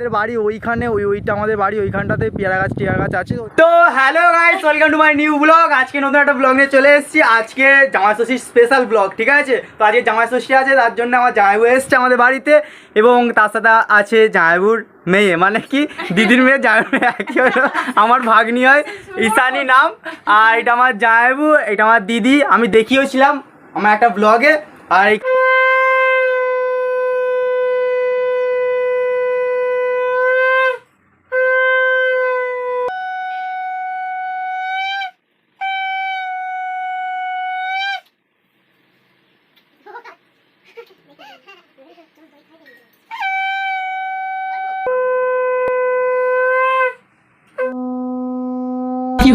আমাদের বাড়ি ওইখানে, ওই ওইটা আমাদের বাড়ি, ওইখানটাতে পেয়ারা গাছ টিয়ারা গাছ আছে। তো hello guys welcome to my new blog আজকে নতুন একটা ব্লগ নিয়ে চলে এসেছি। আজকে জামাই ষষ্ঠীর স্পেশাল ব্লগ ঠিক আছে? তো আজকে জামাই ষষ্ঠী আছে, তার জন্য আমার জামাইবু এসছে আমাদের বাড়িতে এবং তার সাথে আছে জামাইবুর মেয়ে। মানে কি? দিদির মেয়ে জামাই মেয়ে, একই আমার ভাগ্নি হয়, ঈশানী নাম। আর এটা আমার জামাইবু, এটা আমার দিদি। আমি দেখিয়েছিলাম আমার একটা ব্লগে আর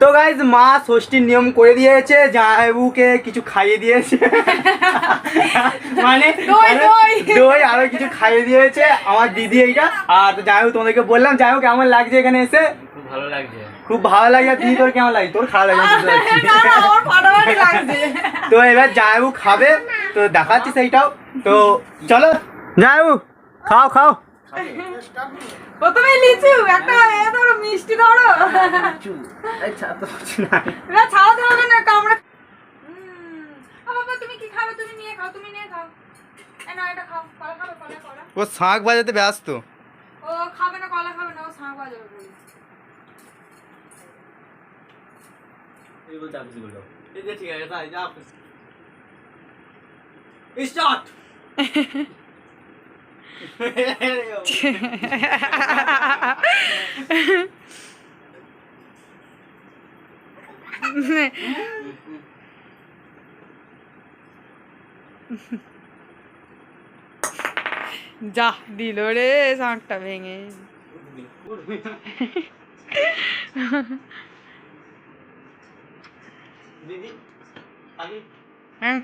তো গাইজ মা ষষ্ঠীর নিয়ম করে দিয়েছে জামাইবুকে কিছু খাইয়ে দিয়েছে। মানে দই, মানে দই। দই আরও কিছু খাইয়ে দিয়েছে আমার দিদি এইটা। আর জামাইবু তোমাদেরকে বললাম জামাইবু কেমন লাগছে এখানে এসে? খুব ভালো লাগছে। খুব ভালো লাগে দিদি তোর কেমন লাগে তোর খারাপ লাগে। তো এবার জামাইবু খাবে। তো দেখাচ্ছি সেইটাও। তো চলো জামাইবু খাও খাও। প্রথমে লিচু একটা এ ধরো মিষ্টি ধরো। না ছাড়াতে হবে না কামড়া হুম। আ বাবা তুমি কি খাবে? তুমি নিয়ে খাও তুমি নিয়ে খাও। এ না এটা খাও। কলা খাবে কলা কলা। ও শাঁখ বাজাতে ব্যস্ত। ও খাবে না কলা খাবে না ও শাঁখ বাজাবে বলে। ঠিক আছে তাই যা স্টার্ট যা দিল রে শাঁখটা ভেঙে।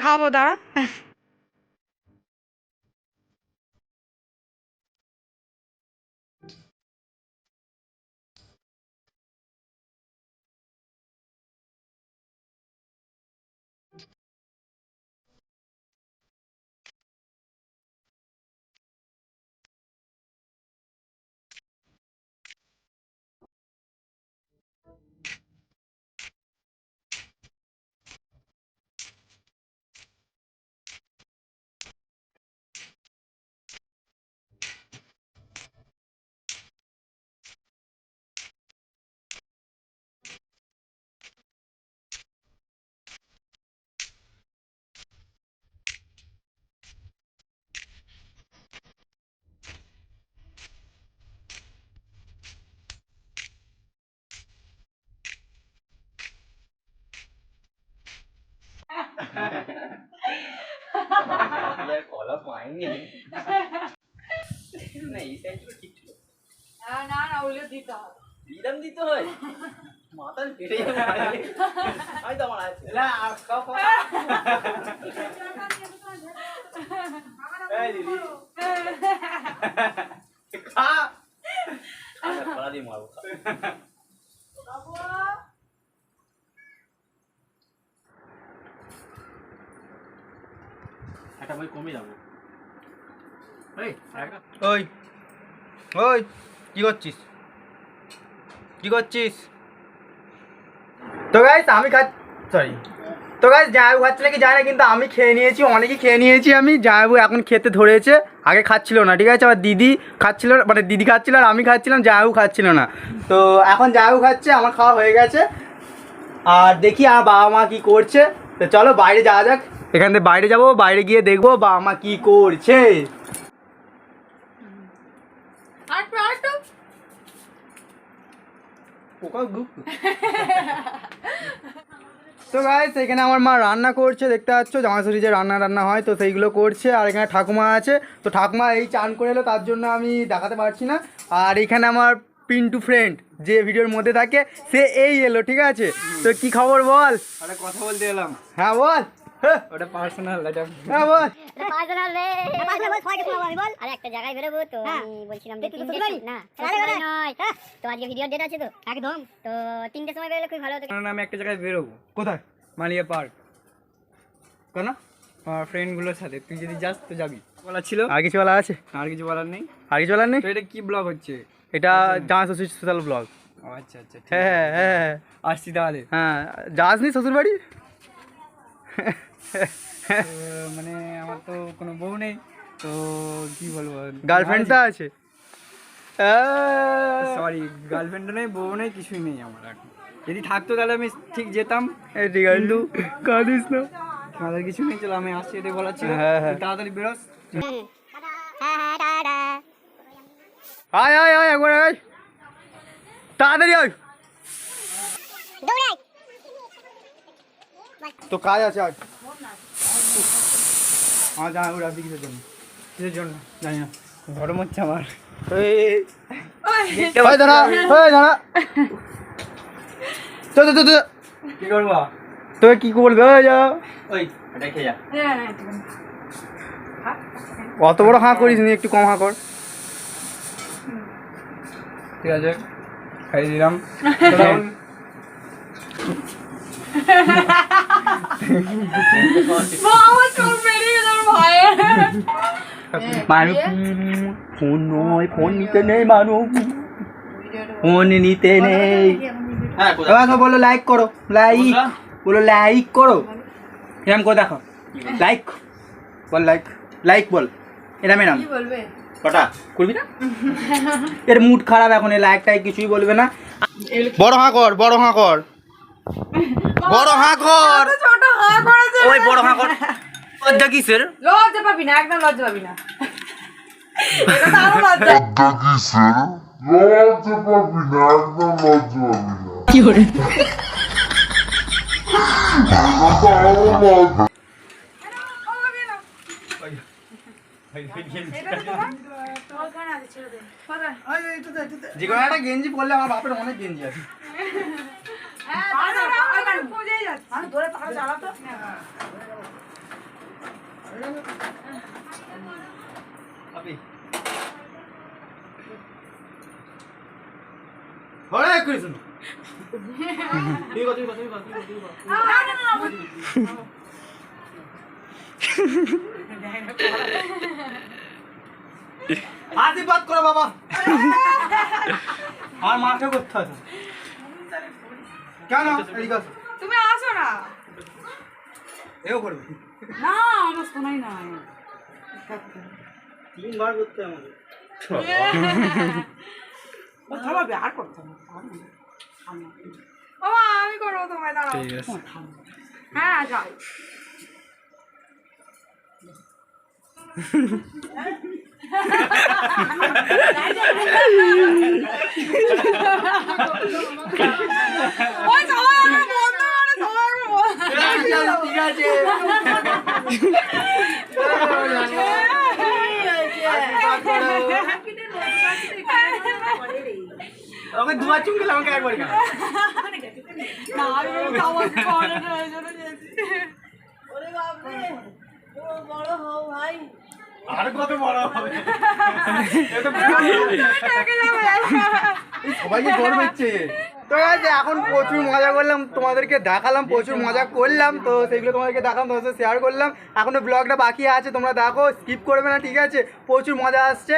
খাব দাঁড়া। lên khỏi khoảng nhỉ này sẽ chút chút à na na ulit dito idam dito hoy matan pili yung ay tama na la ako ko ay lili. Ka ano pala di mo ako একটা বই কমে যাব ওই ওই, কি করছিস? কি করছিস? তো গাইস আমি খা সরি তো গাইস জামাইবু খাচ্ছে নাকি জানি না কিন্তু আমি খেয়ে নিয়েছি, অনেকই খেয়ে নিয়েছি আমি। জামাইবু এখন খেতে ধরেছে, আগে খাচ্ছিল না, ঠিক আছে? আবার দিদি খাচ্ছিল মানে দিদি খাচ্ছিল আর আমি খাচ্ছিলাম জামাইবু খাচ্ছিল না। তো এখন জামাইবু খাচ্ছে, আমার খাওয়া হয়ে গেছে। আর দেখি আমার বাবা মা কি করছে। তো চলো বাইরে যাওয়া যাক। এখান থেকে বাইরে যাব বাইরে গিয়ে দেখব বাবা মা কি করছে। তো গাইস এখানে আমার মা রান্না করছে দেখতে পাচ্ছ? জামা যে রান্না রান্না হয় তো সেইগুলো করছে আর এখানে ঠাকুমা আছে। তো ঠাকুমা এই চান করে এলো তার জন্য আমি দেখাতে পারছি না। আর এখানে আমার পিন্টু ফ্রেন্ড যে ভিডিওর মধ্যে থাকে সে এই এলো ঠিক আছে? তো কি খবর বল? একটা কথা বলতে এলাম। হ্যাঁ বল। ওটা পার্সোনাল এটা হ্যাঁ বল। পার্সোনাল রে। পার্সোনাল বল শোনাবো আমি বল। আরে একটা জায়গায় বেরোবো তো আমি বলছিলাম যে তিনটে না শ্বশুরবাড়ি নয়। তো আজকে ভিডিও ডেট আছে তো? একদম। তো তিনটে সময় বেরোলে খুব ভালো হতো। কারণ আমি একটা জায়গায় বেরোবো। কোথায়? মালিয়া পার্ক। কেন? আমার ফ্রেন্ডগুলোর সাথে। তুই যদি যাস তো যাবি। বলা ছিল? আর কিছু বলার আছে? আর কিছু বলার নেই? আর কিছু বলার নেই? তো এটা কি ব্লগ হচ্ছে? এটা শ্বশুর সোশ্যাল ব্লগ আচ্ছা আচ্ছা হ্যাঁ হ্যাঁ হ্যাঁ হ্যাঁ। আসছি তাহলে। হ্যাঁ যাস নি শ্বশুর বাড়ি মানে আমার তো কোনো বউ নেই তো কি বলব? গার্লফ্রেন্ড তো আছে। সরি গার্লফ্রেন্ড নেই বউ নেই কিছুই নেই আমার এখন যদি থাকতো তাহলে আমি ঠিক যেতাম। এই ঠিক আছে তুই কাঁদিস না। আমাদের কিছু নেই চলো আমি আসছি এটাই বলার ছিল। হ্যাঁ, হ্যাঁ। তাড়াতাড়ি বেরোস। আয় আয় আয় একবার আয় তাড়াতাড়ি আয়। তো কাজ আছে আজ আমার জামা কাপড় রাখবি কিসের জন্য কিসের জন্য জানি না গরম হচ্ছে আমার এই ওই ওই দাঁড়া দাঁড়া তো তো তো তো কি করব? তোকে কি বলবে যা। ওই হ্যাঁ, হ্যাঁ। অত বড় হাঁ করিস নি একটু কম হাঁ কর। ঠিক আছে খাইয়ে দিলাম মা, আমার চুল বেরিয়ে যাবে ভয়ে। মানুষ ফোন নয় ফোন নিতে নেই মানুষ ফোন নিতে নেই। হ্যাঁ বলো লাইক করো লাইক বলো লাইক করো। এরম করে দেখো। লাইক বল লাইক লাইক বল। এরম এরম। কটা? করবি না? এর মুড খারাপ এখন এই লাইক টাইক কিছুই বলবে না। বড় হাঁ কর বড় হাঁ কর বড় হাঁ কর। ছোট হাঁ করেছে। ওই বড় হাঁ কর। লজ্জা কিসের? লজ্জা পাবি না একদম লজ্জা পাবি না। এটা তো আরও লজ্জা। লজ্জা পাবি না একদম লজ্জা পাবি না। কি করে ওখানে আছে, ছেড়ে দে। কোথায়? যে কোনো একটা গেঞ্জি পরলে আমার বাপের অনেক গেঞ্জি আছে। হ্যাঁ, আশীর্বাদ করো বাবা। আমার মাকে করতে আছে কেন এদিকে আসো। তুমি আসো না এও করবে। না আমার শোনাই না। তিনবার করতে আমাকে বাবা আমি করব তোমায় দাঁড়াও। হ্যাঁ যাই ওই আমাকে বন্ধ করে সবাই আমাকে বন্ধ ঠিক আছে আমাকে দুবার চুমকে আমাকে একবার না আমি খাবার করে না এই জন্য গেছি আর কত বড় হবে সবাইকে গরম হচ্ছে। তো এখন প্রচুর মজা করলাম, তোমাদেরকে দেখালাম, প্রচুর মজা করলাম, তো সেগুলো তোমাদেরকে দেখালাম, তোমাদের শেয়ার করলাম। এখনও ব্লগটা বাকি আছে, তোমরা দেখো স্কিপ করবে না, ঠিক আছে? প্রচুর মজা আসছে।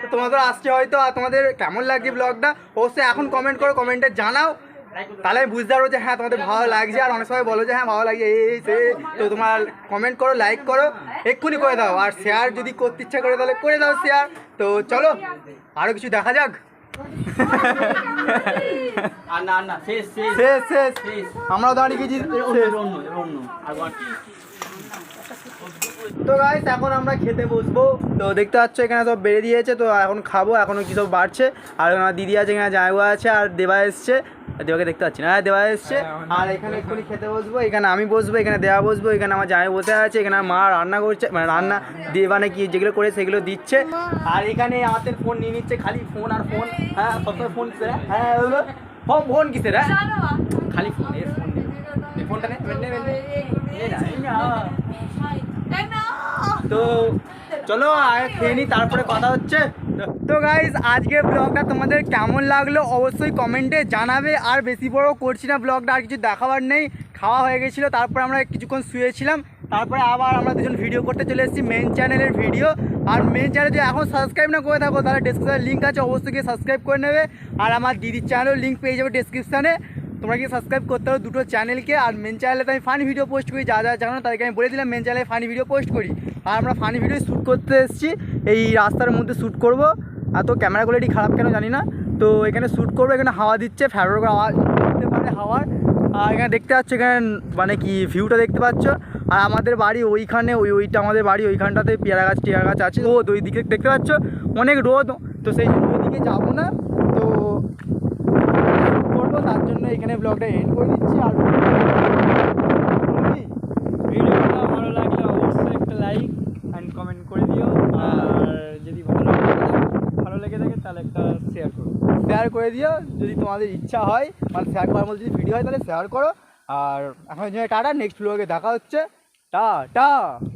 তো তোমাদের আসছে হয়তো, আর তোমাদের কেমন লাগছে ব্লগটা অবশ্যই এখন কমেন্ট করো কমেন্টে জানাও। তাহলে আমি বুঝতে পারব যে হ্যাঁ তোমাদের ভালো লাগছে, আর অনেক সময় বলো যে হ্যাঁ ভালো লাগছে, এই সে তো তোমার কমেন্ট করো লাইক করো, এক্ষুনি করে দাও, আর শেয়ার যদি করতে ইচ্ছা করে, তাহলে করে দাও শেয়ার তো চলো আরও কিছু দেখা যাক। আমরাও দাঁড়িয়ে গেছি। অন্য অন্য আর. তো গাইস এখন আমরা খেতে বসবো। তো দেখতে পাচ্ছ এখানে সব বেড়ে দিয়েছে তো এখন খাব এখনও কি সব বাড়ছে। আর আমার দিদি আছে এখানে জায়গা আছে আর দেবা এসছে। দেবাকে দেখতে পাচ্ছি না। হ্যাঁ, দেবা এসছে। আর এখানে এক্ষুনি খেতে বসবো এখানে আমি বসবো এখানে দেওয়া বসবো এখানে আমার জামাই বসে আছে এখানে মা রান্না করছে মানে রান্না দিয়ে মানে কি যেগুলো করে সেগুলো দিচ্ছে। আর এখানে আমাদের ফোন নিয়ে নিচ্ছে খালি ফোন আর ফোন। হ্যাঁ সবসময় ফোন কিসের হ্যাঁ? হ্যাঁ ফোন ফোন কিসের হ্যাঁ? খালি ফোন এর ফোন। নেই। ফোনটা নে নে, নে, নে, নে। নে না, না। না তো চলো আগে খেয়ে নিই তারপরে কথা হচ্ছে। তো- তো গাইজ আজকের ব্লগটা তোমাদের কেমন লাগল অবশ্যই কমেন্টে জানাবে। আর বেশি বড় করছি না ব্লগটা আর কিছু দেখাবার নেই। খাওয়া হয়ে গেছিল তারপরে আমরা কিছুক্ষণ শুয়েছিলাম। তারপরে আবার আমরা দুজন ভিডিও করতে চলে এসেছি মেন চ্যানেলের ভিডিও আর মেন চ্যানেল যদি এখন সাবস্ক্রাইব না করে থাকো তাহলে ডেসক্রিপশনে লিঙ্ক আছে অবশ্যই গিয়ে সাবস্ক্রাইব করে নেবে। আর আমার দিদির চ্যানেলও লিঙ্ক পেয়ে যাবে ডেসক্রিপশানে তোমরা কি সাবস্ক্রাইব করতে হবে দুটো চ্যানেলকে আর মেন চ্যানেলে তো আমি ফানি ভিডিও পোস্ট করি, যা যা জানো তাদেরকে আমি বলে দিলাম মেন চ্যানেলে ফানি ভিডিও পোস্ট করি। আর আমরা ফানি ভিডিও শ্যুট করতে এসেছি, এই রাস্তার মধ্যে শ্যুট করব। আর তো ক্যামেরা কোয়ালিটি খারাপ কেন জানি না? তো এখানে শ্যুট করব, এখানে হাওয়া দিচ্ছে ফ্যারো করে আওয়াজ পারে হাওয়ার আর এখানে দেখতে পাচ্ছ, এখানে মানে কি ভিউটা দেখতে পাচ্ছ? আর আমাদের বাড়ি ওইখানে, ওই ওইটা আমাদের বাড়ি ওইখানটাতে পেয়ারা গাছ, টিয়ারা গাছ আছে। রোদ ওই দিকে দেখতে পাচ্ছ, অনেক রোদ। তো সেই জন্য ওইদিকে যাব না। তার জন্য এখানে ব্লগটা এন্ড করে দিচ্ছি আর ভিডিওটা ভালো লাগলে অবশ্যই একটা লাইক অ্যান্ড কমেন্ট করে দিও। আর যদি ভালো লাগে ভালো লেগে থাকে তাহলে একটা শেয়ার করো। শেয়ার করে দিও। যদি তোমাদের ইচ্ছা হয় মানে শেয়ার করার মধ্যে যদি ভিডিও হয় তাহলে শেয়ার করো। আর এখন জন্য টাটা নেক্সট ব্লগে দেখা হচ্ছে। টা টা